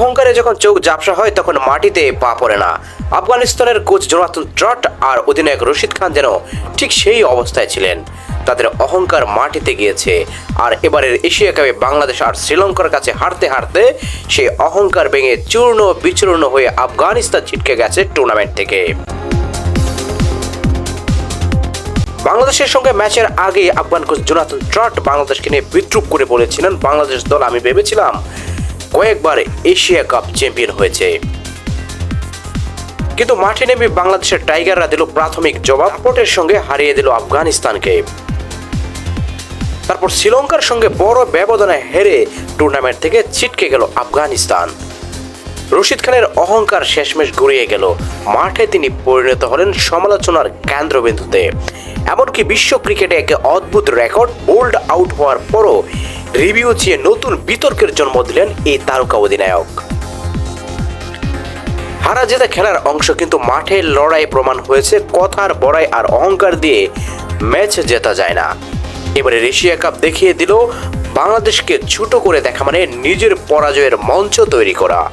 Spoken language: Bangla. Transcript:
অহংকারে যখন চোখ জাপসা হয়, তখন মাটিতে পা পড়ে না। আফগানিস্তানের কোচ জোনাথন ট্রট আর অধিনায়ক রশিদ খান যেন ঠিক সেই অবস্থায় ছিলেন। তাদের অহংকার মাটিতে গিয়েছে। আর এবারের এশিয়া কাপে বাংলাদেশ আর শ্রীলঙ্কার কাছে হারতে হারতে সেই অহংকার ভেঙে চূর্ণ বিচূর্ণ হয়ে আফগানিস্তান ছিটকে গেছে টুর্নামেন্ট থেকে। বাংলাদেশের সঙ্গে ম্যাচের আগে আফগান কোচ জোনাথন ট্রট বাংলাদেশকে নিয়ে বিদ্রুপ করে বলেছিলেন, বাংলাদেশ দল, আমি ভেবেছিলাম কয়েকবার এশিয়া কাপ চ্যাম্পিয়ন হয়েছে। কিন্তু মাঠে নেমে বাংলাদেশের টাইগাররা দিল প্রাথমিক জবাব। পোটের সঙ্গে হারিয়ে দিল আফগানিস্তানকে। তারপর শ্রীলঙ্কার সঙ্গে বড় ব্যবধানে হেরে টুর্নামেন্ট থেকে ছিটকে গেল আফগানিস্তান। রশিদ খানের অহংকার শেষমেশ গড়িয়ে গেল। মাঠে তিনি পরিণত হলেন সমালোচনার কেন্দ্রবিন্দুতে। এমনকি বিশ্ব ক্রিকেটে এক অদ্ভুত রেকর্ড বোল্ড আউট হওয়ার পরও রিভিউ চেয়ে নতুন বিতর্কের জন্ম দিলেন এই তারকা অধিনায়ক। হারা জেতা খেলার অংশ কিন্তু মাঠের লড়াই প্রমাণ হয়েছে, কথার বড়াই আর অহংকার দিয়ে ম্যাচ জেতা যায় না। এবারে এশিয়া কাপ দেখিয়ে দিল, বাংলাদেশকে ছোট করে দেখা মানে নিজের পরাজয়ের মঞ্চ তৈরি করা।